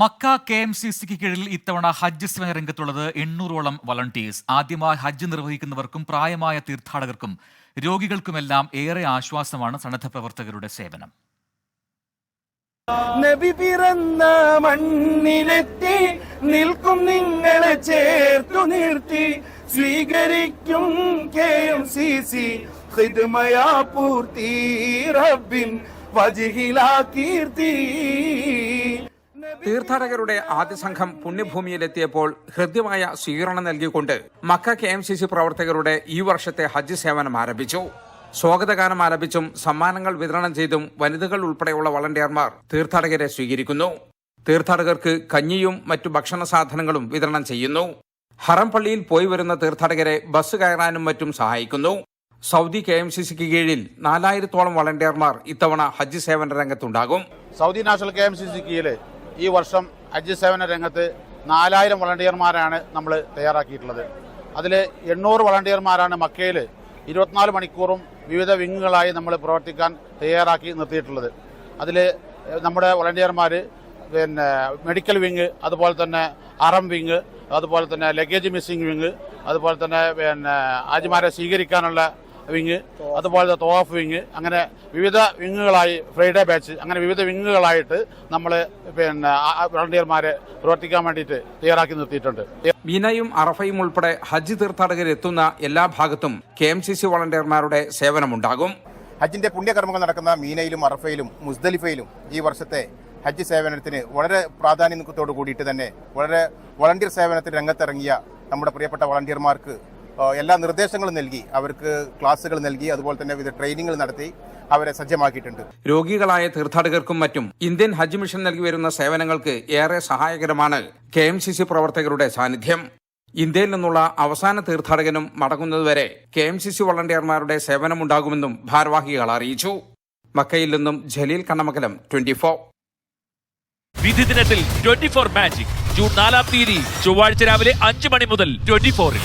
Mecca K M C സിക്ക് കീഴിൽ ഇത്തവണ ഹജ്ജ് സേവന രംഗത്തുള്ളത് എണ്ണൂറോളം വളണ്ടിയേഴ്സ്. ആദ്യമായി ഹജ്ജ് നിർവഹിക്കുന്നവർക്കും പ്രായമായ തീർത്ഥാടകർക്കും രോഗികൾക്കുമെല്ലാം ഏറെ ആശ്വാസമാണ് സന്നദ്ധ പ്രവർത്തകരുടെ സേവനം. നബി പിറന്ന മണ്ണിലെത്തി നിൽക്കും നിങ്ങളെ ചേർത്തു നിർത്തി. സ്വീകരിക്കും കെ എം സി സി ഹിദ്മയാ പൂർത്തി റബ്ബിൻ വജിഹിലാ കീർത്തി. തീർത്ഥാടകരുടെ ആദ്യ സംഘം പുണ്യഭൂമിയിലെത്തിയപ്പോൾ ഹൃദ്യമായ സ്വീകരണം നൽകിക്കൊണ്ട് Mecca K M C C പ്രവർത്തകരുടെ ഈ വർഷത്തെ ഹജ്ജ് സേവനം ആരംഭിച്ചു. സ്വാഗതഗാനം ആലപിച്ചും സമ്മാനങ്ങൾ വിതരണം ചെയ്തും വനിതകൾ ഉൾപ്പെടെയുള്ള വളണ്ടിയർമാർ തീർത്ഥാടകരെ സ്വീകരിക്കുന്നു. തീർത്ഥാടകർക്ക് കഞ്ഞിയും മറ്റു ഭക്ഷണ സാധനങ്ങളും വിതരണം ചെയ്യുന്നു. ഹറം പള്ളിയിൽ പോയി വരുന്ന തീർത്ഥാടകരെ ബസ് കയറാനും മറ്റും സഹായിക്കുന്നു. സൗദി കെ എം സി സിക്ക് കീഴിൽ നാലായിരത്തോളം വളണ്ടിയർമാർ ഇത്തവണ ഹജ്ജ് സേവന രംഗത്തുണ്ടാകും. Saudi national K M C C കീഴിൽ ഈ വർഷം ഹജ്ജ് സേവന രംഗത്ത് നാലായിരം വളണ്ടിയർമാരാണ് നമ്മൾ തയ്യാറാക്കിയിട്ടുള്ളത്. അതിൽ എണ്ണൂറ് വളണ്ടിയർമാരാണ് മക്കയിൽ ഇരുപത്തിനാല് മണിക്കൂറും വിവിധ വിങ്ങുകളായി നമ്മൾ പ്രവർത്തിക്കാൻ തയ്യാറാക്കി നിർത്തിയിട്ടുള്ളത്. അതിൽ നമ്മുടെ വളണ്ടിയർമാർ പിന്നെ മെഡിക്കൽ വിങ് അതുപോലെ തന്നെ അറം വിങ് അതുപോലെ തന്നെ ലഗേജ് മിസ്സിംഗ് വിങ് അതുപോലെ തന്നെ പിന്നെ ആജിമാരെ സ്വീകരിക്കാനുള്ള വിങ് അതുപോലെ തോഫ് വിങ് അങ്ങനെ വിവിധ വിങ്ങുകളായി ഫ്രൈഡേ ബാച്ച് അങ്ങനെ വിവിധ വിങ്ങുകളായിട്ട് നമ്മൾ പിന്നെ വളണ്ടിയർമാരെ പ്രവർത്തിക്കാൻ വേണ്ടിയിട്ട് തയ്യാറാക്കി നിർത്തിയിട്ടുണ്ട്. മീനയും അറഫയും ഉൾപ്പെടെ ഹജ്ജ് തീർത്ഥാടകർ എത്തുന്ന എല്ലാ ഭാഗത്തും കെ എം സി സി വളണ്ടിയർമാരുടെ സേവനമുണ്ടാകും. ഹജ്ജിന്റെ പുണ്യകർമ്മങ്ങൾ നടക്കുന്ന മീനയിലും അറഫയിലും മുസ്ദലിഫയിലും ഈ വർഷത്തെ ഹജ്ജ് സേവനത്തിന് വളരെ പ്രാധാന്യത്തോടു കൂടിയിട്ട് തന്നെ വളരെ വളണ്ടിയർ സേവനത്തിന് രംഗത്തിറങ്ങിയ നമ്മുടെ പ്രിയപ്പെട്ട വളണ്ടിയർമാർക്ക് എല്ലാ നിർദ്ദേശങ്ങളും നൽകി. അവർക്ക് ക്ലാസ്സുകൾ നൽകി. അതുപോലെ തന്നെ വിവിധ ട്രെയിനിങ്ങൾ നടത്തി അവരെ സജ്ജമാക്കിയിട്ടുണ്ട്. രോഗികളായ തീർത്ഥാടകർക്കും മറ്റും ഇന്ത്യൻ ഹജ്ജ് മിഷൻ നൽകി വരുന്ന സേവനങ്ങൾക്ക് ഏറെ സഹായകരമാണ് കെ എം സി സി പ്രവർത്തകരുടെ സാന്നിധ്യം. ഇന്ത്യയിൽ നിന്നുള്ള അവസാന തീർത്ഥാടകനും മടങ്ങുന്നതുവരെ കെ എം സി സി വളണ്ടിയർമാരുടെ സേവനമുണ്ടാകുമെന്നും ഭാരവാഹികൾ അറിയിച്ചു. മക്കയിൽ നിന്നും ജലീൽ കണ്ണമക്കലം ട്വന്റി ഫോർ. വിധി ദിനത്തിൽ ട്വന്റി ഫോർ മാജിക്. ജൂൺ നാലാം തീയതി ചൊവ്വാഴ്ച രാവിലെ അഞ്ച് മണി മുതൽ ട്വന്റി ഫോറിൽ.